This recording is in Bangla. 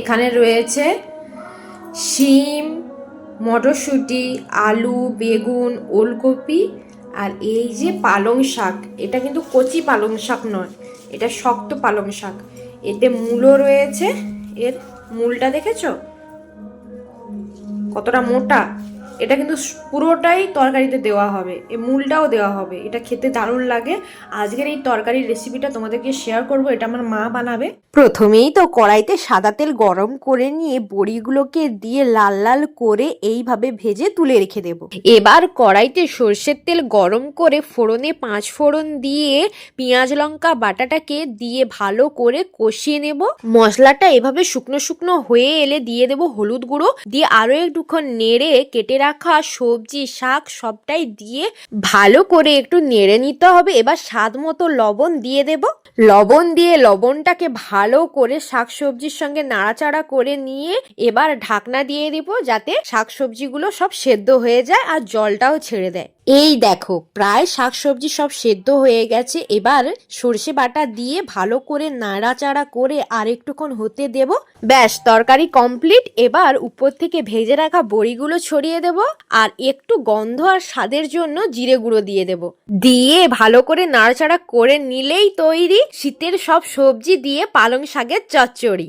এখানে রয়েছে শিম, মটরশুঁটি, আলু, বেগুন, ওলকপি আর এই যে পালং শাক, এটা কিন্তু কচি পালং শাক নয়, এটা শক্ত পালং শাক। এতে মূলও রয়েছে, এর মূলটা দেখেছ? কতটা মোটা? এটা কিন্তু পুরোটাই তরকারিতে দেওয়া হবে। এই মূলটাও দেওয়া হবে। এটা খেতে দারুণ লাগে। আজকের এই তরকারির রেসিপিটা তোমাদেরকে শেয়ার করব। এটা আমার মা বানাবে। প্রথমেই তো কড়াইতে সাদা তেল গরম করে নিয়ে বড়িগুলোকে দিয়ে লাল লাল করে এইভাবে ভেজে তুলে রেখে দেব। এবার কড়াইতে সর্ষের তেল গরম করে ফোড়নে পাঁচ ফোড়ন দিয়ে পেঁয়াজ, লঙ্কা, বাটাটাকে দিয়ে ভালো করে কষিয়ে নেব। মশলাটা এভাবে শুকনো শুকনো হয়ে এলে দিয়ে দেব হলুদ গুঁড়ো। দিয়ে আরও একটুক্ষণ নেড়ে কেটে রাখা, সবজি, শাক সবটাই দিয়ে ভালো করে একটু নেড়ে নিতে হবে। এবার স্বাদ মতো লবণ দিয়ে দেব। লবণ দিয়ে লবণটাকে ভালো করে শাক সবজির সঙ্গে নাড়াচাড়া করে নিয়ে এবার ঢাকনা দিয়ে দিব যাতে শাক সবজিগুলো সব সেদ্ধ হয়ে যায় আর জলটাও ছেড়ে দেয়। এই দেখো, প্রায় শাকসবজি সব সেদ্ধ হয়ে গেছে। এবার সর্ষে বাটা দিয়ে ভালো করে নাড়াচাড়া করে আর একটুক্ষণ হতে দেব। ব্যাস, তরকারি কমপ্লিট। এবার উপর থেকে ভেজে রাখা বড়িগুলো ছড়িয়ে দেব আর একটু গন্ধ আর স্বাদের জন্য জিরে গুঁড়ো দিয়ে দেব। দিয়ে ভালো করে নাড়াচাড়া করে নিলেই তৈরি শীতের সব সবজি দিয়ে পালং শাকের চচ্চড়ি।